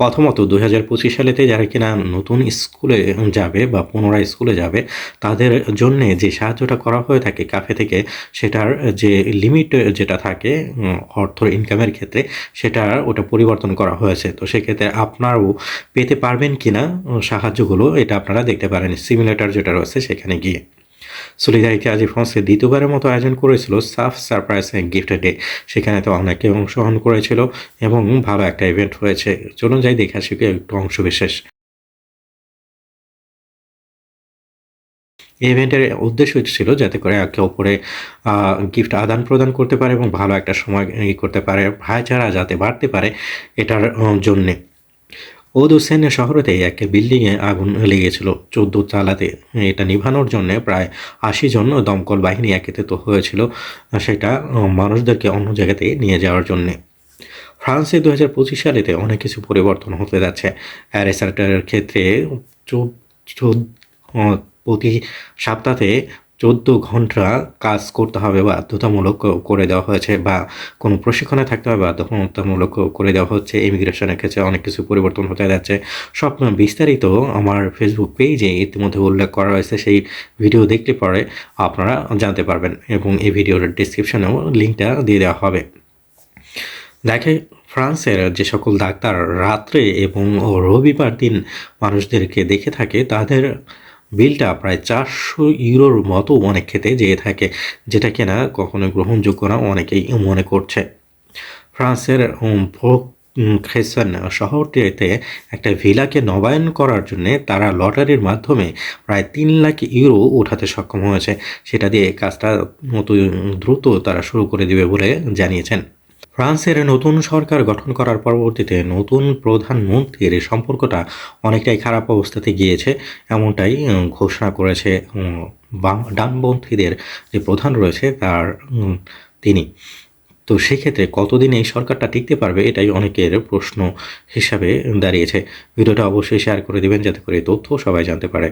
প্রথমত দুই হাজার পঁচিশ সালেতে যারা কিনা নতুন স্কুলে যাবে বা পুনরায় স্কুলে যাবে, তাদের জন্য যে সাহায্যটা করা হয়ে থাকে কাফে থেকে, সেটার যে লিমিট যেটা থাকে অর্থ ইনকামের ক্ষেত্রে, সেটা ওটা পরিবর্তন করা হয়েছে। তো সেক্ষেত্রে আপনারাও পেতে পারবেন কিনা, সাহায্যগুলো, এটা আপনারা দেখতে পারেন। সিমিলেটার যেটা রয়েছে সেখানে গিয়ে। সলিডারিটি আজি ফ্রান্সে দ্বিতীয়বারের মতো আয়োজন করেছিল সাফ সারপ্রাইজ গিফট ডে সেখানে তো অনেকে অংশগ্রহণ করেছিল এবং ভালো একটা ইভেন্ট হয়েছে। চলুন যাই দেখে শিখে একটু অংশ বিশেষ। এই ইভেন্টের উদ্দেশ্য ছিল যাতে করে একে অপরে গিফট আদান প্রদান করতে পারে এবং ভালো একটা সময় করতে পারে। ভাইচারা যাতে বাড়তে পারে এটার আহ, জন্যে ওদুসেন শহরেতে এক বিল্ডিংয়ে আগুন লেগেছিল। চোদ্দ চালাতে এটা নিভানোর জন্য প্রায় আশি জন দমকল বাহিনী একত্রিত হয়েছিল, সেটা মানুষদেরকে অন্য জায়গাতে নিয়ে যাওয়ার জন্যে। ফ্রান্সে দু হাজার পঁচিশ সালেতে অনেক কিছু পরিবর্তন হতে যাচ্ছে। অ্যারেসার্টারের ক্ষেত্রে প্রতি সপ্তাহে চোদ্দ ঘণ্টা কাজ করতে হবে বাধ্যতামূলক করে দেওয়া হয়েছে বা কোনো প্রশিক্ষণে থাকতে হবে বাধ্যতামূলক করে দেওয়া হচ্ছে ইমিগ্রেশনের ক্ষেত্রে অনেক কিছু পরিবর্তন হতে যাচ্ছে। সব বিস্তারিত আমার ফেসবুক পেজে ইতিমধ্যে উল্লেখ করা হয়েছে, সেই ভিডিও দেখতে পরে আপনারা জানতে পারবেন এবং এই ভিডিওর ডিসক্রিপশনেও লিঙ্কটা দিয়ে দেওয়া হবে। দেখে ফ্রান্সের যে সকল ডাক্তার রাত্রে এবং রবিবার দিন মানুষদেরকে দেখে থাকে, তাদের বিলটা প্রায় চারশো ইউরোর মতো অনেক খেতে যেয়ে থাকে, যেটা কিনা কখনো গ্রহণযোগ্য না, অনেকেই মনে করছে। ফ্রান্সের ভোগ খেসান শহরটিতে একটা ভিলাকে নবায়ন করার জন্য তারা লটারির মাধ্যমে প্রায় তিন লাখ ইউরো ওঠাতে সক্ষম হয়েছে। সেটা দিয়ে কাজটা মতো দ্রুত তারা শুরু করে দিবে বলে জানিয়েছেন। ফ্রান্সের নতুন সরকার গঠন করার পরবর্তীতে নতুন প্রধানমন্ত্রীর সম্পর্কটা অনেকটাই খারাপ অবস্থাতে গিয়েছে, এমনটাই ঘোষণা করেছে ডানপন্থীদের যে প্রধান রয়েছে তার তিনি। তো সেক্ষেত্রে কতদিন এই সরকারটা টিকতে পারবে এটাই অনেকের প্রশ্ন হিসাবে দাঁড়িয়েছে। ভিডিওটা অবশ্যই শেয়ার করে দিবেন, যাতে করে তথ্য সবাই জানতে পারে।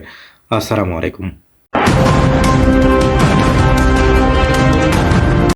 আসসালামু আলাইকুম।